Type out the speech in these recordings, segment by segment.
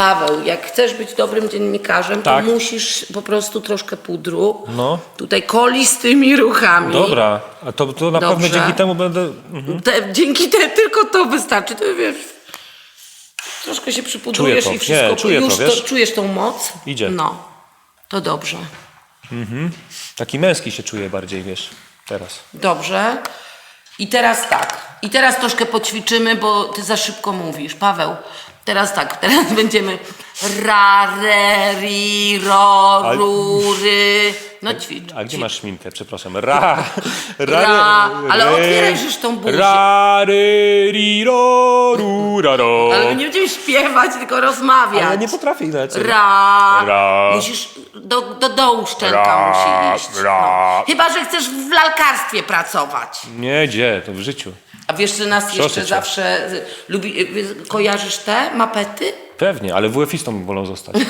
Paweł, jak chcesz być dobrym dziennikarzem, Tak. to musisz po prostu troszkę pudru. No. Tutaj koli z tymi ruchami. Dobra, a to, to na pewno Dobrze. dzięki temu będę... Te, dzięki te, tylko to wystarczy. To wiesz, troszkę się przypudrujesz Czuję i to. wszystko. Nie, czuję to, już wiesz? czujesz tą moc? Idzie. No, to dobrze. Taki męski się czuję bardziej, wiesz, teraz. Dobrze. I teraz tak. I teraz troszkę poćwiczymy, bo ty za szybko mówisz. Paweł, teraz tak. Teraz będziemy ra, re, ri, ro, ru, ry. No ćwicz. A gdzie masz szminkę, przepraszam? Ra, Ra, ale re- otwieraj żeż tą buzię. Ra, re, ri, ro, ru, ra, ro. Ale nie będziemy śpiewać, tylko rozmawiać. Ale ja nie potrafię inaczej. Ra. Ra. Musisz, do, do dołu szczęka Ra, musi iść. ra. No. Chyba, że chcesz w lalkarstwie pracować. Nie, gdzie, to w życiu. A wiesz, że nas jeszcze cię. zawsze y, lubi, y, kojarzysz te mapety? Pewnie, ale WF-istą wolą zostać.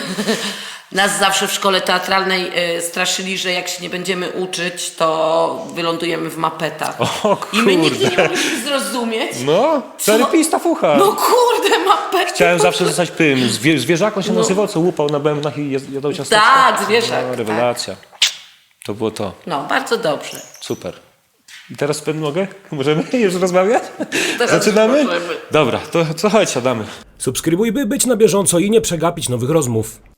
Nas zawsze w szkole teatralnej y, straszyli, że jak się nie będziemy uczyć, to wylądujemy w mapetach. O I my nigdy kurde. nie mogliśmy zrozumieć. No, zarybista fucha. No kurde, mapety. Chciałem zawsze zostać tym, zwie, zwierzaką się nazywał, co łupał na bębnach i jad- jadał ciasteczka. No. Tak, zwierzak, No, rewelacja. To było to. No, bardzo dobrze. Super. I teraz pen mogę? Możemy już rozmawiać? Teraz Zaczynamy? możemy. Dobra, to co chodź, siadamy. Subskrybuj, by być na bieżąco i nie przegapić nowych rozmów.